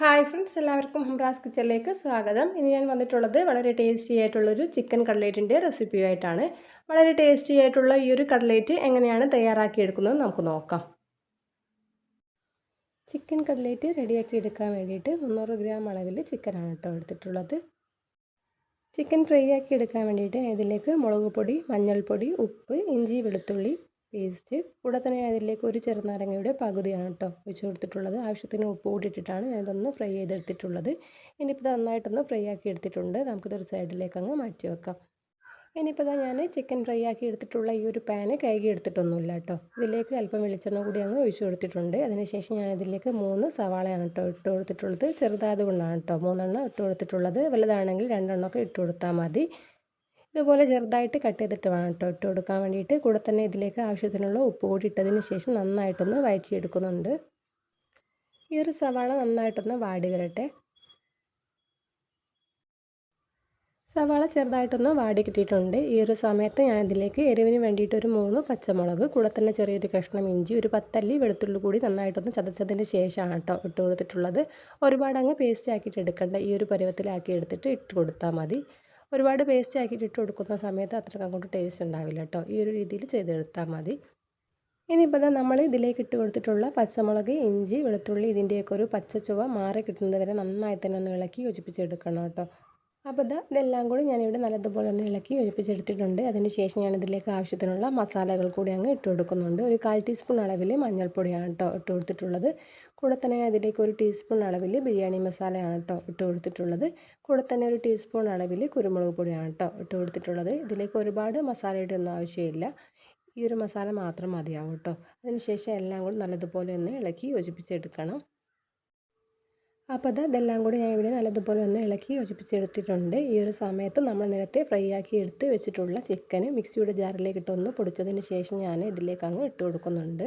Hi friends എല്ലാവർക്കും ഹംറാസ് കിച്ചണിലേക്ക് സ്വാഗതം. ഇനി ഞാൻ വന്നിട്ടുള്ളത് വളരെ ടേസ്റ്റി ആയിട്ടുള്ളൊരു ചിക്കൻ കട്ലേറ്റിന്റെ റെസിപ്പിയായിട്ടാണ് വളരെ ടേസ്റ്റി ആയിട്ടുള്ള ഈ ഒരു കട്ലേറ്റ് എങ്ങനെയാണ് തയ്യാറാക്കിയെടുക്കുന്നത് നമുക്ക് നോക്കാം. ചിക്കൻ കട്ലേറ്റ് റെഡിയാക്കി എടുക്കാൻ വേണ്ടിയിട്ട് മുന്നൂറ് ഗ്രാം അളവിൽ ചിക്കനാണ് കേട്ടോ എടുത്തിട്ടുള്ളത്. ചിക്കൻ ഫ്രൈ ആക്കി എടുക്കാൻ വേണ്ടിയിട്ട് ഇതിലേക്ക് മുളക് പൊടി മഞ്ഞൾപ്പൊടി ഉപ്പ് ഇഞ്ചി വെളുത്തുള്ളി പേസ്റ്റ്. കൂടെ തന്നെ അതിലേക്ക് ഒരു ചെറുനാരങ്ങയുടെ പകുതിയാണ് കേട്ടോ ഒഴിച്ചു കൊടുത്തിട്ടുള്ളത്. ആവശ്യത്തിന് ഉപ്പ് കൂടിയിട്ടിട്ടാണ് ഞാനിതൊന്ന് ഫ്രൈ ചെയ്തെടുത്തിട്ടുള്ളത്. ഇനിയിപ്പോൾ ഇത് നന്നായിട്ടൊന്ന് ഫ്രൈ ആക്കി എടുത്തിട്ടുണ്ട്. നമുക്കിതൊരു സൈഡിലേക്ക് അങ്ങ് മാറ്റി വെക്കാം. ഇനിയിപ്പോൾ ഇതാ ഞാൻ ചിക്കൻ ഫ്രൈ ആക്കി എടുത്തിട്ടുള്ള ഈ ഒരു പാന് കഴുകി എടുത്തിട്ടൊന്നുമില്ല കേട്ടോ. ഇതിലേക്ക് അല്പം വെളിച്ചെണ്ണ കൂടി അങ്ങ് ഒഴിച്ചു കൊടുത്തിട്ടുണ്ട്. അതിനുശേഷം ഞാൻ ഇതിലേക്ക് മൂന്ന് സവാളയാണ് കേട്ടോ ഇട്ട് കൊടുത്തിട്ടുള്ളത്. ചെറുതായത് കൊണ്ടാണ് കേട്ടോ മൂന്നെണ്ണം ഇട്ട് കൊടുത്തിട്ടുള്ളത്. വലുതാണെങ്കിൽ രണ്ടെണ്ണമൊക്കെ ഇട്ട് കൊടുത്താൽ മതി. ഇതുപോലെ ചെറുതായിട്ട് കട്ട് ചെയ്തിട്ട് വേണം കേട്ടോ. ഇട്ട് കൊടുക്കാൻ വേണ്ടിയിട്ട് കൂടെ തന്നെ ഇതിലേക്ക് ആവശ്യത്തിനുള്ള ഉപ്പ് കൂടി ഇട്ടതിന് ശേഷം നന്നായിട്ടൊന്ന് വഴറ്റിയെടുക്കുന്നുണ്ട്. ഈ ഒരു സവാള നന്നായിട്ടൊന്ന് വാടി വരട്ടെ. സവാള ചെറുതായിട്ടൊന്ന് വാടി കിട്ടിയിട്ടുണ്ട്. ഈ ഒരു സമയത്ത് ഞാൻ ഇതിലേക്ക് എരിവിന് വേണ്ടിയിട്ട് ഒരു മൂന്ന് പച്ചമുളക് കൂടെ തന്നെ ചെറിയൊരു കഷ്ണം ഇഞ്ചി ഒരു പത്തല്ലി വെളുത്തുള്ളി കൂടി നന്നായിട്ടൊന്ന് ചതച്ചതിന് ശേഷമാണ് കേട്ടോ ഇട്ട് കൊടുത്തിട്ടുള്ളത്. ഒരുപാട് അങ്ങ് പേസ്റ്റ് ആക്കിയിട്ട് എടുക്കേണ്ട. ഈ ഒരു പരുവത്തിലാക്കി എടുത്തിട്ട് ഇട്ട് കൊടുത്താൽ മതി. ഒരുപാട് പേസ്റ്റ് ആക്കിയിട്ട് ഇട്ട് കൊടുക്കുന്ന സമയത്ത് അത്രയ്ക്ക് അങ്ങോട്ട് ടേസ്റ്റ് ഉണ്ടാവില്ല കേട്ടോ ഈ ഒരു രീതിയിൽ ചെയ്തെടുത്താൽ മതി. ഇനിയിപ്പോൾ നമ്മൾ ഇതിലേക്ക് ഇട്ട് കൊടുത്തിട്ടുള്ള പച്ചമുളക് ഇഞ്ചി വെളുത്തുള്ളി ഇതിന്റെയൊക്കെ ഒരു പച്ച ചുവ മാറി കിട്ടുന്നത് വരെ നന്നായി തന്നെ ഒന്ന് ഇളക്കി യോജിപ്പിച്ചെടുക്കണം കേട്ടോ അപ്പോൾ ഇത് ഇതെല്ലാം കൂടി ഞാനിവിടെ നല്ലതുപോലെ ഒന്ന് ഇളക്കി ഒഴിപ്പിച്ചെടുത്തിട്ടുണ്ട് അതിന് ശേഷം ഞാൻ ഇതിലേക്ക് ആവശ്യത്തിനുള്ള മസാലകൾ കൂടി അങ്ങ് ഇട്ട് കൊടുക്കുന്നുണ്ട്. ഒരു കാൽ ടീസ്പൂൺ അളവിൽ മഞ്ഞൾപ്പൊടിയാണ് കേട്ടോ ഇട്ട് കൊടുത്തിട്ടുള്ളത്. കൂടെ തന്നെ അതിലേക്ക് ഒരു ടീസ്പൂൺ അളവിൽ ബിരിയാണി മസാലയാണ് കേട്ടോ ഇട്ട് കൊടുത്തിട്ടുള്ളത്. കൂടെ തന്നെ ഒരു ടീസ്പൂൺ അളവിൽ കുരുമുളക് പൊടിയാണ് കേട്ടോ ഇട്ട് കൊടുത്തിട്ടുള്ളത്. ഇതിലേക്ക് ഒരുപാട് മസാല ഒന്നും ആവശ്യമില്ല. ഈ ഒരു മസാല മാത്രം മതിയാവും കേട്ടോ. അതിന് ശേഷം എല്ലാം കൂടി നല്ലതുപോലെ ഒന്ന് ഇളക്കി യോജിപ്പിച്ചെടുക്കണം. അപ്പോൾ അത് ഇതെല്ലാം കൂടി ഞാൻ ഇവിടെ നല്ലതുപോലെ ഒന്ന് ഇളക്കി യോജിപ്പിച്ചെടുത്തിട്ടുണ്ട്. ഈ ഒരു സമയത്ത് നമ്മൾ നേരത്തെ ഫ്രൈ ആക്കി എടുത്ത് വെച്ചിട്ടുള്ള ചിക്കൻ മിക്സിയുടെ ജാറിലേക്ക് ഇട്ടൊന്ന് പൊടിച്ചതിന് ശേഷം ഞാൻ ഇതിലേക്ക് അങ്ങ് ഇട്ട് കൊടുക്കുന്നുണ്ട്.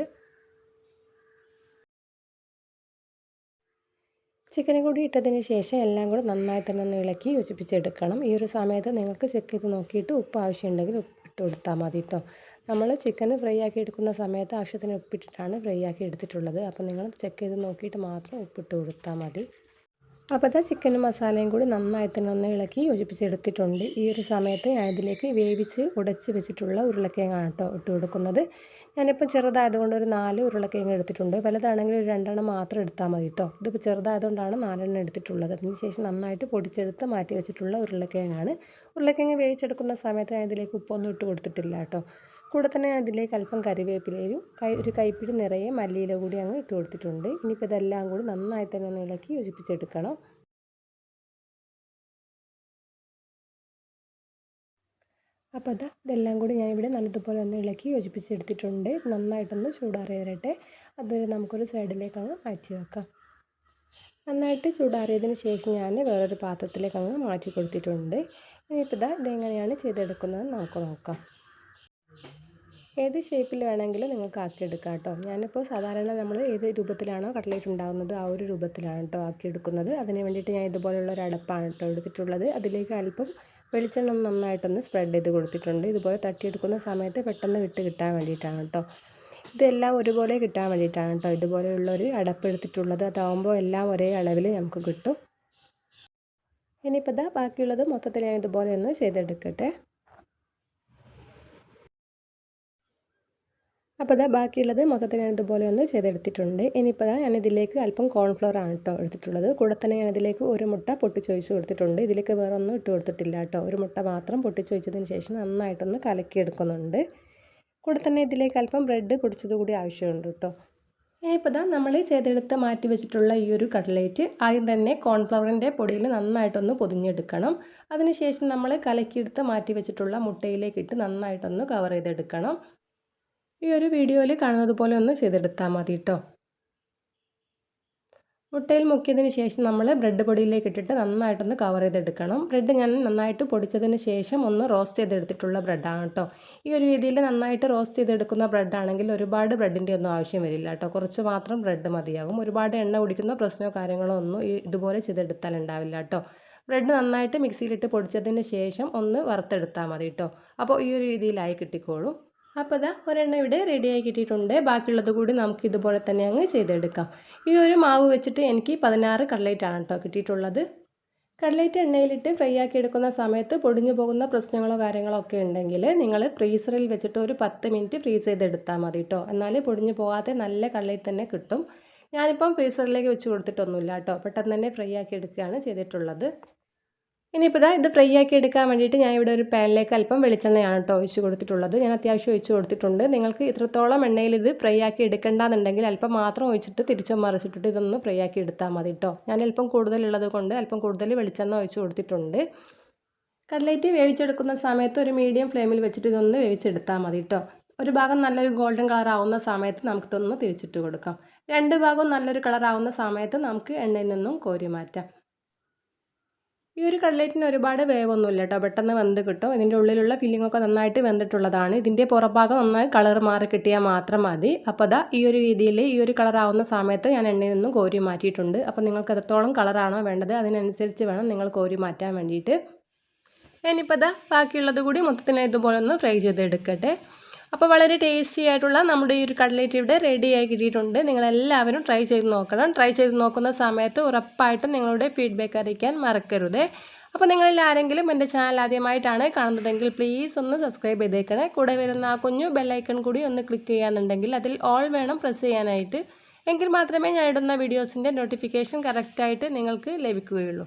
ചിക്കനും കൂടി ഇട്ടതിന് ശേഷം എല്ലാം കൂടി നന്നായി തന്നെ ഒന്ന് ഇളക്കി യോജിപ്പിച്ചെടുക്കണം. ഈ ഒരു സമയത്ത് നിങ്ങൾക്ക് ചെക്ക് ചെയ്ത് നോക്കിയിട്ട് ഉപ്പ് ആവശ്യമുണ്ടെങ്കിൽ ഉപ്പ് ഇട്ട് കൊടുത്താൽ മതി കേട്ടോ നമ്മൾ ചിക്കൻ ഫ്രൈ ആക്കി എടുക്കുന്ന സമയത്ത് ആവശ്യത്തിന് ഉപ്പിട്ടിട്ടാണ് ഫ്രൈ ആക്കി എടുത്തിട്ടുള്ളത്. അപ്പോൾ നിങ്ങൾ ചെക്ക് ചെയ്ത് നോക്കിയിട്ട് മാത്രം ഉപ്പിട്ട് കൊടുത്താൽ മതി. അപ്പോൾ അത് ചിക്കനും മസാലയും കൂടി നന്നായി തന്നെ ഒന്ന് ഇളക്കി യോജിപ്പിച്ചെടുത്തിട്ടുണ്ട്. ഈ ഒരു സമയത്ത് ഞാൻ ഇതിലേക്ക് വേവിച്ച് ഉടച്ച് വെച്ചിട്ടുള്ള ഉരുളക്കിഴങ്ങാണ് കേട്ടോ ഇട്ട് കൊടുക്കുന്നത്. ഞാനിപ്പോൾ ചെറുതായതുകൊണ്ട് ഒരു നാല് ഉരുളക്കിഴങ്ങ് എടുത്തിട്ടുണ്ട്. വലുതാണെങ്കിൽ ഒരു രണ്ടെണ്ണം മാത്രം എടുത്താൽ മതി കേട്ടോ. ഇതിപ്പോൾ ചെറുതായതുകൊണ്ടാണ് നാലെണ്ണം എടുത്തിട്ടുള്ളത്. അതിന് ശേഷം നന്നായിട്ട് പൊടിച്ചെടുത്ത് മാറ്റി വെച്ചിട്ടുള്ള ഉരുളക്കിഴങ്ങാണ്. ഉരുളക്കിഴങ്ങ് വേവിച്ചെടുക്കുന്ന സമയത്ത് ഞാൻ ഇതിലേക്ക് ഉപ്പൊന്നും ഇട്ട് കൊടുത്തിട്ടില്ല കേട്ടോ. കൂടെ തന്നെ ഞാൻ ഇതിലേക്ക് അല്പം കറിവേപ്പിലയും കൈ ഒരു കൈപ്പിടി നിറയെ മല്ലിയില കൂടി അങ്ങ് ഇട്ട് കൊടുത്തിട്ടുണ്ട്. ഇനിയിപ്പോൾ ഇതെല്ലാം കൂടി നന്നായി തന്നെ ഒന്ന് ഇളക്കി യോജിപ്പിച്ചെടുക്കണം. അപ്പോൾ അത് ഇതെല്ലാം കൂടി ഞാനിവിടെ നല്ലതുപോലെ ഒന്ന് ഇളക്കി യോജിപ്പിച്ചെടുത്തിട്ടുണ്ട്. നന്നായിട്ടൊന്ന് ചൂടാറി വരട്ടെ അത് നമുക്കൊരു സൈഡിലേക്കങ്ങ് മാറ്റി വെക്കാം. നന്നായിട്ട് ചൂടാറിയതിന് ശേഷം ഞാൻ വേറൊരു പാത്രത്തിലേക്ക് അങ്ങ് മാറ്റി കൊടുത്തിട്ടുണ്ട്. ഇനിയിപ്പോൾ ഇതാ ഇതെങ്ങനെയാണ് ചെയ്തെടുക്കുന്നത് നമുക്ക് നോക്കാം. ഏത് ഷേപ്പിൽ വേണമെങ്കിലും നിങ്ങൾക്ക് ആക്കിയെടുക്കാം കേട്ടോ ഞാനിപ്പോൾ സാധാരണ നമ്മൾ ഏത് രൂപത്തിലാണോ കട്ട്ലേറ്റ് ഉണ്ടാകുന്നത് ആ ഒരു രൂപത്തിലാണ് കേട്ടോ ആക്കിയെടുക്കുന്നത്. അതിന് വേണ്ടിയിട്ട് ഞാൻ ഇതുപോലെയുള്ള ഒരു അടപ്പാണ് കേട്ടോ എടുത്തിട്ടുള്ളത്. അതിലേക്ക് അല്പം വെളിച്ചെണ്ണ നന്നായിട്ടൊന്ന് സ്പ്രെഡ് ചെയ്ത് കൊടുത്തിട്ടുണ്ട്. ഇതുപോലെ തട്ടിയെടുക്കുന്ന സമയത്ത് പെട്ടെന്ന് വിട്ട് കിട്ടാൻ വേണ്ടിയിട്ടാണ് കേട്ടോ ഇതെല്ലാം ഒരുപോലെ കിട്ടാൻ വേണ്ടിയിട്ടാണ് കേട്ടോ ഇതുപോലെയുള്ള ഒരു അടപ്പ് എടുത്തിട്ടുള്ളത്. അതാവുമ്പോൾ എല്ലാം ഒരേ അളവിൽ നമുക്ക് കിട്ടും. ഇനിയിപ്പോൾ ഇതാ ബാക്കിയുള്ളത് മൊത്തത്തിൽ ഞാൻ ഇതുപോലെ ഒന്ന് ചെയ്തെടുക്കട്ടെ. അപ്പോൾ ഇതാ ബാക്കിയുള്ളത് മൊത്തത്തിൽ ഞാൻ ഇതുപോലെ ഒന്ന് ചെയ്തെടുത്തിട്ടുണ്ട്. ഇനിയിപ്പോൾ ഞാൻ ഇതിലേക്ക് അല്പം കോൺഫ്ലവർ ആണ് കേട്ടോ എടുത്തിട്ടുള്ളത്. കൂടെ തന്നെ ഞാൻ ഇതിലേക്ക് ഒരു മുട്ട പൊട്ടിച്ചൊഴിച്ച് കൊടുത്തിട്ടുണ്ട്. ഇതിലേക്ക് വേറെ ഒന്നും ഇട്ട് കൊടുത്തിട്ടില്ല കേട്ടോ ഒരു മുട്ട മാത്രം പൊട്ടിച്ചൊഴിച്ചതിന് ശേഷം നന്നായിട്ടൊന്ന് കലക്കിയെടുക്കുന്നുണ്ട്. കൂടെ തന്നെ ഇതിലേക്ക് അല്പം ബ്രെഡ് പൊടിച്ചത് കൂടി ആവശ്യമുണ്ട് കേട്ടോ ഇനിയിപ്പോൾ ഇതാ നമ്മൾ ചെയ്തെടുത്ത് മാറ്റി വെച്ചിട്ടുള്ള ഈ ഒരു കട്ട്ലേറ്റ് ആദ്യം തന്നെ കോൺഫ്ലവറിന്റെ പൊടിയിൽ നന്നായിട്ടൊന്ന് പൊതിഞ്ഞെടുക്കണം. അതിനുശേഷം നമ്മൾ കലക്കിയെടുത്ത് മാറ്റി വെച്ചിട്ടുള്ള മുട്ടയിലേക്ക് ഇട്ട് നന്നായിട്ടൊന്ന് കവർ ചെയ്തെടുക്കണം. ഈ ഒരു വീഡിയോയിൽ കാണുന്നത് പോലെ ഒന്ന് ചെയ്തെടുത്താൽ മതി കേട്ടോ മുട്ടയിൽ മുക്കിയതിന് ശേഷം നമ്മൾ ബ്രെഡ് പൊടിയിലേക്ക് ഇട്ടിട്ട് നന്നായിട്ടൊന്ന് കവർ ചെയ്തെടുക്കണം. ബ്രെഡ് ഞാൻ നന്നായിട്ട് പൊടിച്ചതിന് ശേഷം ഒന്ന് റോസ്റ്റ് ചെയ്തെടുത്തിട്ടുള്ള ബ്രെഡാണ് കേട്ടോ ഈ ഒരു രീതിയിൽ നന്നായിട്ട് റോസ്റ്റ് ചെയ്തെടുക്കുന്ന ബ്രെഡാണെങ്കിൽ ഒരുപാട് ബ്രെഡിന്റെ ഒന്നും ആവശ്യം വരില്ല കേട്ടോ കുറച്ച് മാത്രം ബ്രെഡ് മതിയാകും. ഒരുപാട് എണ്ണ കുടിക്കുന്ന പ്രശ്നമോ കാര്യങ്ങളോ ഒന്നും ഇതുപോലെ ചെയ്തെടുത്താൽ ഉണ്ടാവില്ല കേട്ടോ ബ്രെഡ് നന്നായിട്ട് മിക്സിയിലിട്ട് പൊടിച്ചതിന് ശേഷം ഒന്ന് വറുത്തെടുത്താൽ മതി കേട്ടോ അപ്പോൾ ഈ ഒരു രീതിയിലായി കിട്ടിക്കോളും. അപ്പോൾ ഇതാ ഒരെണ്ണം ഇവിടെ റെഡിയായി കിട്ടിയിട്ടുണ്ട്. ബാക്കിയുള്ളത് കൂടി നമുക്ക് ഇതുപോലെ തന്നെ അങ്ങ് ചെയ്തെടുക്കാം. ഈ ഒരു മാവ് വെച്ചിട്ട് എനിക്ക് പതിനാറ് കട്ലേറ്റാണ് കേട്ടോ കിട്ടിയിട്ടുള്ളത്. കട്ലേറ്റ് എണ്ണയിലിട്ട് ഫ്രൈ ആക്കി എടുക്കുന്ന സമയത്ത് പൊടിഞ്ഞു പോകുന്ന പ്രശ്നങ്ങളോ കാര്യങ്ങളോ ഒക്കെ ഉണ്ടെങ്കിൽ നിങ്ങൾ ഫ്രീസറിൽ വെച്ചിട്ട് ഒരു പത്ത് മിനിറ്റ് ഫ്രീസ് ചെയ്തെടുത്താൽ മതി കേട്ടോ എന്നാൽ പൊടിഞ്ഞു പോകാതെ നല്ല കട്ലേറ്റ് തന്നെ കിട്ടും. ഞാനിപ്പം ഫ്രീസറിലേക്ക് വെച്ച് കൊടുത്തിട്ടൊന്നുമില്ല കേട്ടോ പെട്ടെന്ന് തന്നെ ഫ്രൈ ആക്കി എടുക്കുകയാണ് ചെയ്തിട്ടുള്ളത്. ഇനിയിപ്പോൾ ഇതാ ഫ്രൈ ആക്കി എടുക്കാൻ വേണ്ടിയിട്ട് ഞാൻ ഇവിടെ ഒരു പാനിലേക്ക് അല്പം വെളിച്ചെണ്ണയാണ് കേട്ടോ ഒഴിച്ച് കൊടുത്തിട്ടുള്ളത്. ഞാൻ അത്യാവശ്യം ഒഴിച്ച് കൊടുത്തിട്ടുണ്ട്. നിങ്ങൾക്ക് ഇത്രത്തോളം എണ്ണയിൽ ഇത് ഫ്രൈ ആക്കി എടുക്കേണ്ടെന്നുണ്ടെങ്കിൽ അല്പം മാത്രം ഒഴിച്ചിട്ട് തിരിച്ചും മറിച്ചിട്ടിട്ട് ഇതൊന്ന് ഫ്രൈ ആക്കി എടുത്താൽ മതി കേട്ടോ ഞാൻ അല്പം കൂടുതലുള്ളത് കൊണ്ട് അല്പം കൂടുതൽ വെളിച്ചെണ്ണ ഒഴിച്ച് കൊടുത്തിട്ടുണ്ട്. കട്ലേറ്റ് വേവിച്ചെടുക്കുന്ന സമയത്ത് ഒരു മീഡിയം ഫ്ലെയിമിൽ വെച്ചിട്ട് ഇതൊന്ന് വേവിച്ചെടുത്താൽ മതി കേട്ടോ ഒരു ഭാഗം നല്ലൊരു ഗോൾഡൻ കളർ ആവുന്ന സമയത്ത് നമുക്കിതൊന്ന് തിരിച്ചിട്ട് കൊടുക്കാം. രണ്ട് ഭാഗവും നല്ലൊരു കളർ ആവുന്ന സമയത്ത് നമുക്ക് എണ്ണയിൽ നിന്നും കോരി മാറ്റാം. ഈ ഒരു കട്ലേറ്റിന് ഒരുപാട് വേവൊന്നുമില്ല കേട്ടോ പെട്ടെന്ന് വെന്ത് കിട്ടും. ഇതിന്റെ ഉള്ളിലുള്ള ഫില്ലിംഗ് ഒക്കെ നന്നായിട്ട് വെന്തിട്ടുള്ളതാണ്. ഇതിന്റെ പുറഭാഗം നന്നായി കളർ മാറി കിട്ടിയാൽ മാത്രം മതി. അപ്പോൾ അതാ ഈ ഒരു രീതിയിൽ ഈ ഒരു കളറാവുന്ന സമയത്ത് ഞാൻ എണ്ണയിൽ നിന്നും കോരി മാറ്റിയിട്ടുണ്ട്. അപ്പോൾ നിങ്ങൾക്ക് എത്രത്തോളം കളറാണോ വേണ്ടത് അതിനനുസരിച്ച് വേണം നിങ്ങൾ കോരി മാറ്റാൻ വേണ്ടിയിട്ട്. ഇനിയിപ്പോൾ അതാ ബാക്കിയുള്ളത് കൂടി മൊത്തത്തിന് ഇതുപോലെ ഒന്ന് ഫ്രൈ ചെയ്തെടുക്കട്ടെ. അപ്പോൾ വളരെ ടേസ്റ്റി ആയിട്ടുള്ള നമ്മുടെ ഈ ഒരു കട്ലേറ്റ് ഇവിടെ റെഡി ആയി കിട്ടിയിട്ടുണ്ട്. നിങ്ങളെല്ലാവരും ട്രൈ ചെയ്ത് നോക്കണം. ട്രൈ ചെയ്ത് നോക്കുന്ന സമയത്ത് ഉറപ്പായിട്ടും നിങ്ങളുടെ ഫീഡ്ബാക്ക് അറിയിക്കാൻ മറക്കരുത്. അപ്പോൾ നിങ്ങളിൽ ആരെങ്കിലും എന്റെ ചാനൽ ആദ്യമായിട്ടാണ് കാണുന്നതെങ്കിൽ പ്ലീസ് ഒന്ന് സബ്സ്ക്രൈബ് ചെയ്തേക്കണേ. കൂടെ വരുന്ന ആ കുഞ്ഞു ബെല്ലൈക്കൺ കൂടി ഒന്ന് ക്ലിക്ക് ചെയ്യാന്നുണ്ടെങ്കിൽ അതിൽ ഓൾ വേണം പ്രസ് ചെയ്യാനായിട്ട്. എങ്കിൽ മാത്രമേ ഞാൻ ഇടുന്ന വീഡിയോസിന്റെ നോട്ടിഫിക്കേഷൻ കറക്റ്റായിട്ട് നിങ്ങൾക്ക് ലഭിക്കുകയുള്ളൂ.